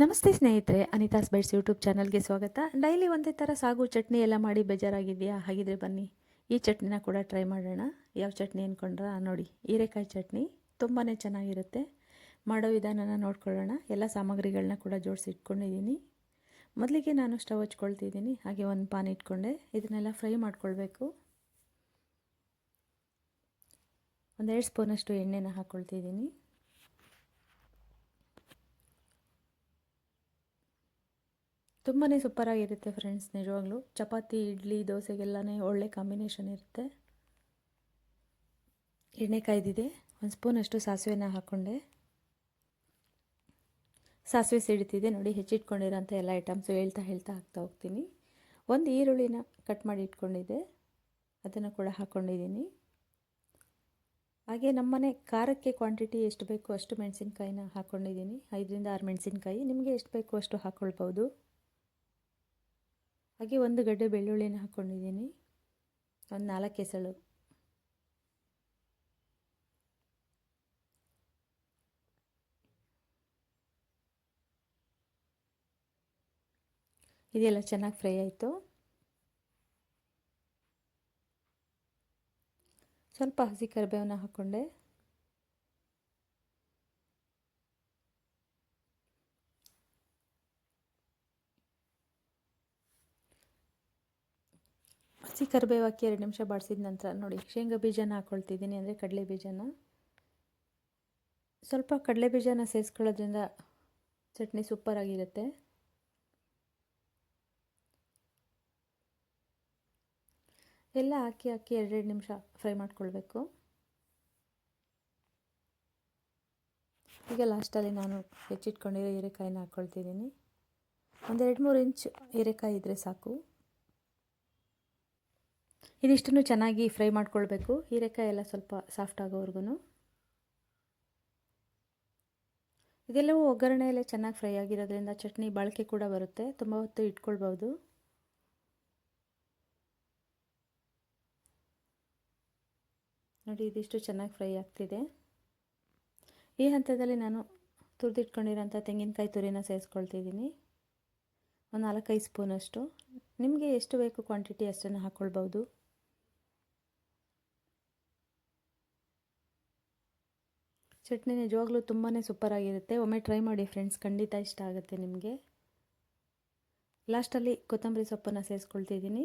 ನಮಸ್ತೆ ಸ್ನೇಹಿತರೆ, ಅನಿತಾಸ್ bites YouTube ಚಾನಲ್ಗೆ ಸ್ವಾಗತ. ಡೈಲಿ ಒಂದೇ ಥರ ಸಾಗು ಚಟ್ನಿ ಎಲ್ಲ ಮಾಡಿ ಬೇಜಾರಾಗಿದೆಯಾ ಹಾಗಿದ್ರೆ ಬನ್ನಿ. ಈ ಚಟ್ನಿನ ಕೂಡ ಟ್ರೈ ಮಾಡೋಣ. ಯಾವ ಚಟ್ನಿ ಅಂದ್ಕೊಂಡ್ರ ನೋಡಿ. ಹೀರೆಕಾಯಿ ಚಟ್ನಿ ತುಂಬಾ ಚೆನ್ನಾಗಿರುತ್ತೆ. ಮಾಡೋ ವಿಧಾನನ ನೋಡ್ಕೊಳ್ಳೋಣ. ಎಲ್ಲ ಸಾಮಗ್ರಿಗಳನ್ನ ಕೂಡ ಜೋಡಿಸಿ ಇಟ್ಕೊಂಡಿದ್ದೀನಿ. ಮೊದಲಿಗೆ ನಾನು ಸ್ಟವ್ ಹಚ್ಕೊಳ್ತಿದ್ದೀನಿ. ಹಾಗೆ ಒಂದು ಪಾನ್ ಇಟ್ಕೊಂಡೆ. ಇದನ್ನೆಲ್ಲ ಫ್ರೈ ಮಾಡ್ಕೊಳ್ಬೇಕು. ಒಂದೆರಡು ಸ್ಪೂನಷ್ಟು ಎಣ್ಣೆನ ಹಾಕ್ಕೊಳ್ತಿದ್ದೀನಿ ತುಂಬಾ ಸೂಪರಾಗಿರುತ್ತೆ ಫ್ರೆಂಡ್ಸ್ ನಿಜವಾಗ್ಲೂ. ಚಪಾತಿ, ಇಡ್ಲಿ, ದೋಸೆಗೆಲ್ಲನೇ ಒಳ್ಳೆ ಕಾಂಬಿನೇಷನ್ ಇರುತ್ತೆ. ಎಣ್ಣೆ ಕಾಯ್ದಿದೆ ಒಂದು ಸ್ಪೂನಷ್ಟು ಸಾಸಿವೆನ ಹಾಕ್ಕೊಂಡೆ ಸಾಸಿವೆ ಸಿಡಿತಿದೆ ನೋಡಿ ಹೆಚ್ಚಿಟ್ಕೊಂಡಿರೋಂಥ ಎಲ್ಲ ಐಟಮ್ಸು ಹೇಳ್ತಾ ಹೇಳ್ತಾ ಹಾಕ್ತಾ ಹೋಗ್ತೀನಿ. ಒಂದು ಈರುಳ್ಳಿನ ಕಟ್ ಮಾಡಿ ಇಟ್ಕೊಂಡಿದ್ದೆ. ಅದನ್ನು ಕೂಡ ಹಾಕ್ಕೊಂಡಿದ್ದೀನಿ ಹಾಗೆ ನಮ್ಮನೆ ಖಾರಕ್ಕೆ ಕ್ವಾಂಟಿಟಿ ಎಷ್ಟು ಬೇಕು ಅಷ್ಟು ಮೆಣಸಿನ್ಕಾಯಿನ ಹಾಕ್ಕೊಂಡಿದ್ದೀನಿ ಐದರಿಂದ ಆರು ಮೆಣಸಿನ್ಕಾಯಿ. ನಿಮಗೆ ಎಷ್ಟು ಬೇಕು ಅಷ್ಟು ಹಾಕ್ಕೊಳ್ಬೋದು ಹಾಗೆ ಒಂದು ಗಡ್ಡೆ ಬೆಳ್ಳುಳ್ಳಿನ ಹಾಕ್ಕೊಂಡಿದ್ದೀನಿ. ಒಂದು ನಾಲ್ಕು ಕೆಸಳು. ಇದೆಲ್ಲ ಚೆನ್ನಾಗಿ ಫ್ರೈ ಆಯಿತು. ಸ್ವಲ್ಪ ಹಸಿ ಕರಿಬೇವನ್ನ ಹಾಕ್ಕೊಂಡೆ. ಹಸಿ ಕರಿಬೇವು ಹಾಕಿ ಎರಡು ನಿಮಿಷ ಬಾಡಿಸಿದ ನಂತರ ನೋಡಿ, ಶೇಂಗಾ ಬೀಜನ ಹಾಕ್ಕೊಳ್ತಿದ್ದೀನಿ ಅಂದರೆ ಕಡಲೆ ಬೀಜನ. ಸ್ವಲ್ಪ ಕಡಲೆ ಬೀಜನ ಸೇರಿಸ್ಕೊಳ್ಳೋದ್ರಿಂದ ಚಟ್ನಿ ಸೂಪರಾಗಿರುತ್ತೆ ಎಲ್ಲ ಹಾಕಿ ಹಾಕಿ ಎರಡೆರಡು ನಿಮಿಷ ಫ್ರೈ ಮಾಡ್ಕೊಳ್ಬೇಕು. ಈಗ ಲಾಸ್ಟಲ್ಲಿ ನಾನು ಹೆಚ್ಚಿಟ್ಕೊಂಡಿರೋ ಹೀರೆಕಾಯಿನ ಹಾಕ್ಕೊಳ್ತಿದ್ದೀನಿ ಒಂದೆರಡು ಮೂರು ಇಂಚ್ ಹೀರೆಕಾಯಿ ಇದ್ದರೆ ಸಾಕು. ಇದಿಷ್ಟನ್ನು ಚೆನ್ನಾಗಿ ಫ್ರೈ ಮಾಡ್ಕೊಳ್ಬೇಕು. ಹೀರೆಕಾಯಿ ಎಲ್ಲ ಸ್ವಲ್ಪ ಸಾಫ್ಟ್ ಆಗೋವರೆಗೂ ಇದೆಲ್ಲವೂ ಒಗ್ಗರಣೆಯಲ್ಲೇ ಚೆನ್ನಾಗಿ ಫ್ರೈ ಆಗಿರೋದ್ರಿಂದ ಚಟ್ನಿ ಬಾಳಿಕೆ ಕೂಡ ಬರುತ್ತೆ. ತುಂಬ ಹೊತ್ತು ಇಟ್ಕೊಳ್ಬೋದು. ನೋಡಿ, ಇದಿಷ್ಟು ಚೆನ್ನಾಗಿ ಫ್ರೈ ಆಗ್ತಿದೆ. ಈ ಹಂತದಲ್ಲಿ ನಾನು ತುರಿದಿಟ್ಕೊಂಡಿರೋಂಥ ತೆಂಗಿನಕಾಯಿ ತುರಿನ ಸೇರಿಸ್ಕೊಳ್ತಿದ್ದೀನಿ. ಒಂದು ನಾಲ್ಕೈದು ಸ್ಪೂನಷ್ಟು. ನಿಮಗೆ ಎಷ್ಟು ಬೇಕು ಕ್ವಾಂಟಿಟಿ ಅಷ್ಟನ್ನು ಹಾಕ್ಕೊಳ್ಬೋದು. ಚಟ್ನಿ ನಿಜವಾಗ್ಲೂ ತುಂಬಾ ಸೂಪರಾಗಿರುತ್ತೆ ಒಮ್ಮೆ ಟ್ರೈ ಮಾಡಿ ಫ್ರೆಂಡ್ಸ್ ಖಂಡಿತ ಇಷ್ಟ ಆಗುತ್ತೆ ನಿಮಗೆ. ಲಾಸ್ಟಲ್ಲಿ ಕೊತ್ತಂಬರಿ ಸೊಪ್ಪನ್ನು ಸೇರಿಸ್ಕೊಳ್ತಿದ್ದೀನಿ.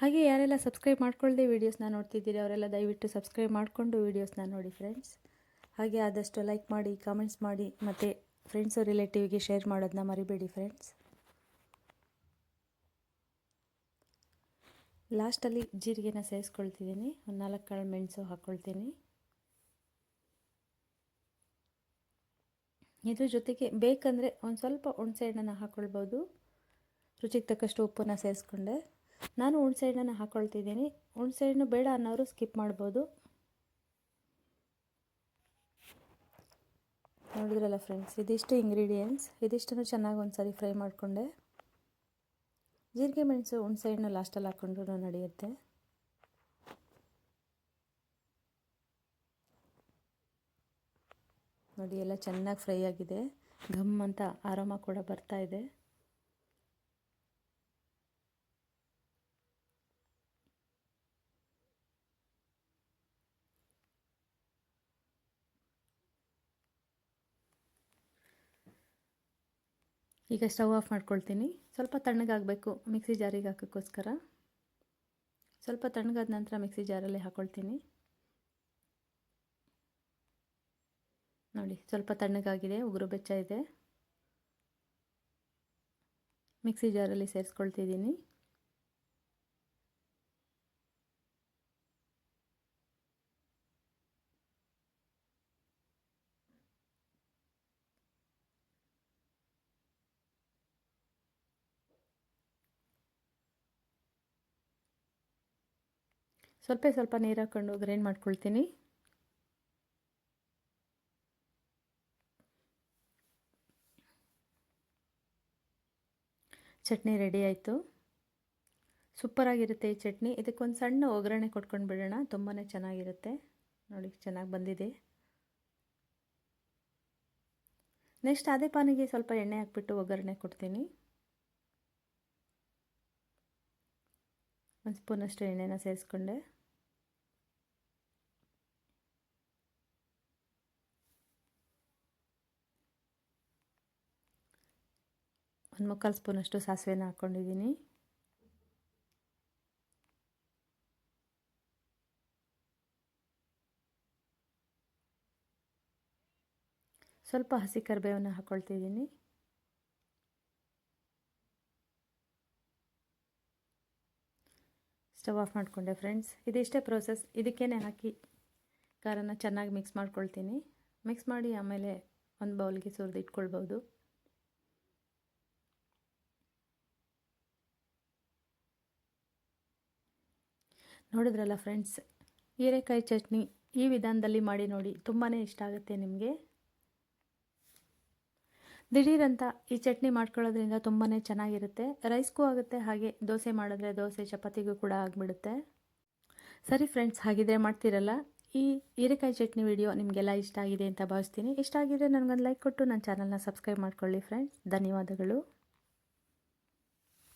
ಹಾಗೆ ಯಾರೆಲ್ಲ ಸಬ್ಸ್ಕ್ರೈಬ್ ಮಾಡ್ಕೊಳ್ಳದೆ ವೀಡಿಯೋಸ್ನ ನೋಡ್ತಿದ್ದೀರಿ ಅವರೆಲ್ಲ ದಯವಿಟ್ಟು ಸಬ್ಸ್ಕ್ರೈಬ್ ಮಾಡಿಕೊಂಡು ವೀಡಿಯೋಸ್ನ ನೋಡಿ ಫ್ರೆಂಡ್ಸ್ ಹಾಗೆ ಆದಷ್ಟು ಲೈಕ್ ಮಾಡಿ ಕಾಮೆಂಟ್ಸ್ ಮಾಡಿ, ಮತ್ತು ಫ್ರೆಂಡ್ಸು ರಿಲೇಟಿವ್ಗೆ ಶೇರ್ ಮಾಡೋದನ್ನ ಮರಿಬೇಡಿ ಫ್ರೆಂಡ್ಸ್ ಲಾಸ್ಟಲ್ಲಿ ಜೀರಿಗೆನ ಸೇರಿಸ್ಕೊಳ್ತಿದ್ದೀನಿ. ಒಂದು ನಾಲ್ಕು ಕಾಳು ಮೆಣಸು ಹಾಕ್ಕೊಳ್ತೀನಿ ಇದ್ರ ಜೊತೆಗೆ ಬೇಕಂದರೆ ಒಂದು ಸ್ವಲ್ಪ ಹುಣಸೆ ಹಣ್ಣನ್ನು ಹಾಕ್ಕೊಳ್ಬೋದು ರುಚಿಗೆ ತಕ್ಕಷ್ಟು ಉಪ್ಪನ್ನು ಸೇರಿಸ್ಕೊಂಡೆ. ನಾನು ಹುಣಸೆ ಹಣ್ಣನ್ನು ಹಾಕ್ಕೊಳ್ತಿದ್ದೀನಿ ಹುಣಸೆ ಹಣ್ಣು ಬೇಡ ಅನ್ನೋರು ಸ್ಕಿಪ್ ಮಾಡ್ಬೋದು. ನೋಡಿದ್ರಲ್ಲ ಫ್ರೆಂಡ್ಸ್, ಇದಿಷ್ಟು ಇಂಗ್ರೀಡಿಯೆಂಟ್ಸ್ ಇದಿಷ್ಟನ್ನು ಚೆನ್ನಾಗಿ ಒಂದು ಸಾರಿ ಫ್ರೈ ಮಾಡಿಕೊಂಡೆ. ಜೀರಿಗೆ ಮೆಣಸು ಹುಣಸೆ ಹಣ್ಣು ಲಾಸ್ಟಲ್ಲಿ ಹಾಕ್ಕೊಂಡ್ರೂ ನಡೆಯುತ್ತೆ. ನೋಡಿ, ಎಲ್ಲ ಚೆನ್ನಾಗಿ ಫ್ರೈ ಆಗಿದೆ. ಘಮ್ ಅಂತ ಆರಾಮ ಕೂಡ ಬರ್ತಾ ಇದೆ. ಈಗ ಸ್ಟವ್ ಆಫ್ ಮಾಡ್ಕೊಳ್ತೀನಿ. ಸ್ವಲ್ಪ ತಣ್ಣಗಾಗಬೇಕು ಮಿಕ್ಸಿ ಜಾರಿಗೆ ಹಾಕೋಕ್ಕೋಸ್ಕರ. ಸ್ವಲ್ಪ ತಣ್ಣಗಾದ ನಂತರ ಮಿಕ್ಸಿ ಜಾರಲ್ಲಿ ಹಾಕ್ಕೊಳ್ತೀನಿ ನೋಡಿ, ಸ್ವಲ್ಪ ತಣ್ಣಗಾಗಿದೆ, ಉಗುರು ಬೆಚ್ಚ ಇದೆ. ಮಿಕ್ಸಿ ಜಾರಲ್ಲಿ ಸೇರಿಸ್ಕೊಳ್ತಿದ್ದೀನಿ. ಸ್ವಲ್ಪ ಸ್ವಲ್ಪ ನೀರು ಹಾಕ್ಕೊಂಡು ಗ್ರೈಂಡ್ ಮಾಡ್ಕೊಳ್ತೀನಿ. ಚಟ್ನಿ ರೆಡಿ ಆಯಿತು. ಸೂಪರಾಗಿರುತ್ತೆ ಈ ಚಟ್ನಿ. ಇದಕ್ಕೊಂದು ಸಣ್ಣ ಒಗ್ಗರಣೆ ಕೊಟ್ಕೊಂಡು ಬಿಡೋಣ. ತುಂಬಾ ಚೆನ್ನಾಗಿರುತ್ತೆ. ನೋಡಿ, ಚೆನ್ನಾಗಿ ಬಂದಿದೆ. ನೆಕ್ಸ್ಟ್ ಅದೇ ಪಾನಿಗೆ ಸ್ವಲ್ಪ ಎಣ್ಣೆ ಹಾಕ್ಬಿಟ್ಟು ಒಗ್ಗರಣೆ ಕೊಡ್ತೀನಿ. ಒಂದು ಸ್ಪೂನಷ್ಟು ಎಣ್ಣೆನ ಸೇರಿಸ್ಕೊಂಡೆ. ಒಂದು ಮುಕ್ಕಾಲು ಸ್ಪೂನಷ್ಟು ಸಾಸಿವೆನ ಹಾಕ್ಕೊಂಡಿದ್ದೀನಿ ಸ್ವಲ್ಪ ಹಸಿ ಕರಿಬೇವನ್ನು ಹಾಕ್ಕೊಳ್ತಿದ್ದೀನಿ ಸ್ಟವ್ ಆಫ್ ಮಾಡಿಕೊಂಡೆ ಫ್ರೆಂಡ್ಸ್. ಇದಿಷ್ಟೇ ಪ್ರೋಸೆಸ್. ಇದಕ್ಕೇನೆ ಹಾಕಿ ಖಾರನ ಚೆನ್ನಾಗಿ ಮಿಕ್ಸ್ ಮಾಡ್ಕೊಳ್ತೀನಿ. ಮಿಕ್ಸ್ ಮಾಡಿ ಆಮೇಲೆ ಒಂದು ಬೌಲ್ಗೆ ಸುರಿದು ಇಟ್ಕೊಳ್ಬೋದು ನೋಡಿದ್ರಲ್ಲ ಫ್ರೆಂಡ್ಸ್? ಹೀರೆಕಾಯಿ ಚಟ್ನಿ ಈ ವಿಧಾನದಲ್ಲಿ ಮಾಡಿ ನೋಡಿ ತುಂಬಾ ಇಷ್ಟ ಆಗುತ್ತೆ ನಿಮಗೆ. ದಿಢೀರಂತ ಈ ಚಟ್ನಿ ಮಾಡ್ಕೊಳ್ಳೋದ್ರಿಂದ ತುಂಬಾ ಚೆನ್ನಾಗಿರುತ್ತೆ. ರೈಸ್ಗೂ ಆಗುತ್ತೆ, ಹಾಗೆ ದೋಸೆ ಮಾಡಿದ್ರೆ ದೋಸೆ, ಚಪಾತಿಗೂ ಕೂಡ ಆಗಿಬಿಡುತ್ತೆ. ಸರಿ ಫ್ರೆಂಡ್ಸ್, ಹಾಗಿದ್ರೆ ಮಾಡ್ತೀರಲ್ಲ? ಈ ಹೀರೆಕಾಯಿ ಚಟ್ನಿ ವಿಡಿಯೋ ನಿಮಗೆಲ್ಲ ಇಷ್ಟ ಆಗಿದೆ ಅಂತ ಭಾವಿಸ್ತೀನಿ. ಇಷ್ಟ ಆಗಿದ್ರೆ ನನಗೊಂದು ಲೈಕ್ ಕೊಟ್ಟು ನನ್ನ ಚಾನಲ್ನ ಸಬ್ಸ್ಕ್ರೈಬ್ ಮಾಡ್ಕೊಳ್ಳಿ ಫ್ರೆಂಡ್ಸ್. ಧನ್ಯವಾದಗಳು.